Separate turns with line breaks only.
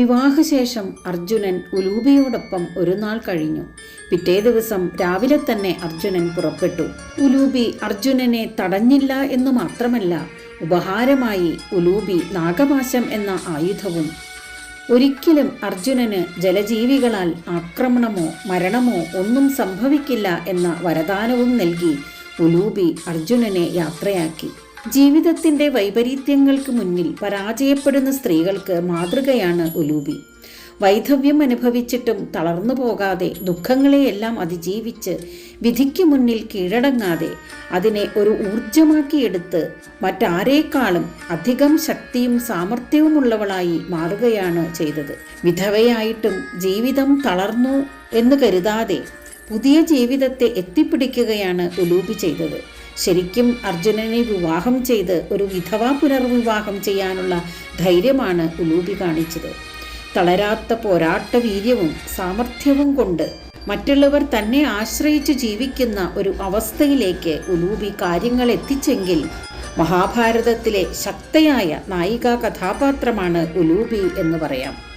വിവാഹശേഷം അർജുനൻ ഉലൂബിയോടൊപ്പം ഒരു നാൾ കഴിഞ്ഞു. പിറ്റേ ദിവസം രാവിലെ തന്നെ അർജുനൻ പുറപ്പെട്ടു. ഉലൂബി അർജുനനെ തടഞ്ഞില്ല എന്ന് മാത്രമല്ല ഉപഹാരമായി ഉലൂബി നാഗപാശം എന്ന ആയുധവും ഒരിക്കലും അർജുനന് ജലജീവികളാൽ ആക്രമണമോ മരണമോ ഒന്നും സംഭവിക്കില്ല എന്ന വരദാനവും നൽകി ഉലൂബി അർജുനനെ യാത്രയാക്കി. ജീവിതത്തിന്റെ വൈപരീത്യങ്ങൾക്ക് മുന്നിൽ പരാജയപ്പെടുന്ന സ്ത്രീകൾക്ക് മാതൃകയാണ് ഉലൂബി. വൈധവ്യം അനുഭവിച്ചിട്ടും തളർന്നു പോകാതെ ദുഃഖങ്ങളെയെല്ലാം അതിജീവിച്ച് വിധിക്ക് മുന്നിൽ കീഴടങ്ങാതെ അതിനെ ഒരു ഊർജമാക്കിയെടുത്ത് മറ്റാരേക്കാളും അധികം ശക്തിയും സാമർഥ്യവുമുള്ളവളായി മാറുകയാണ് ചെയ്തത്. വിധവയായിട്ടും ജീവിതം തളർന്നു എന്ന് കരുതാതെ പുതിയ ജീവിതത്തെ എത്തിപ്പിടിക്കുകയാണ് ഉലൂപി ചെയ്തത്. ശരിക്കും അർജുനനെ വിവാഹം ചെയ്ത് ഒരു വിധവാ പുനർവിവാഹം ചെയ്യാനുള്ള ധൈര്യമാണ് ഉലൂപി കാണിച്ചത്. തളരാത്ത പോരാട്ട വീര്യവും സാമർഥ്യവും കൊണ്ട് മറ്റുള്ളവർ തന്നെ ആശ്രയിച്ച് ജീവിക്കുന്ന ഒരു അവസ്ഥയിലേക്ക് ഉലൂപി കാര്യങ്ങൾ എത്തിച്ചെങ്കിൽ മഹാഭാരതത്തിലെ ശക്തയായ നായികാ കഥാപാത്രമാണ് ഉലൂപി എന്ന് പറയാം.